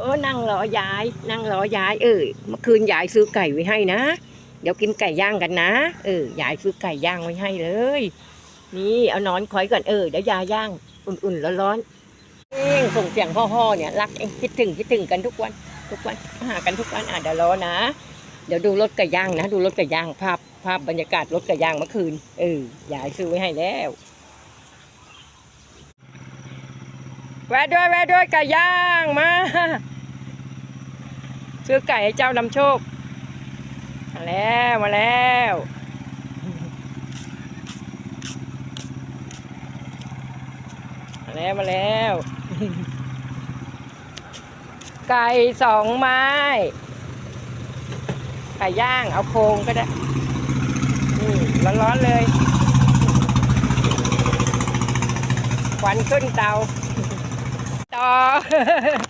อนั่งรอยาย นั่งรอยาย เออเมื่อคืนยายซื้อไก่ไว้ให้นะ เดี๋ยวกินไก่ย่างกันนะ เออยายซื้อไก่ย่างไว้ให้เลย นี่เอานอนคอยก่อนเออเดี๋ยวยายย่างอุ่นๆร้อนๆเองส่งเสียงพ่อๆเนี่ยรักเองคิดถึงคิดถึงกันทุกวัน ทุกวันหากันทุกวันอะเดี๋ยวรอนะ เดี๋ยวดูรถไก่ย่างนะ ดูรถไก่ย่างภาพภาพบรรยากาศรถไก่ย่างเมื่อคืนเออยายซื้อไว้ให้แล้ว แวะด้วยแวะด้วยไก่ย่างมาซื้อไก่ให้เจ้านำโชค มาแล้วมาแล้วมาแล้วมาแล้ว ไก่สองไม้ไก่ย่างเอาโครงก็ได้ร้อนๆเลยควันขึ้นเตา ต่อ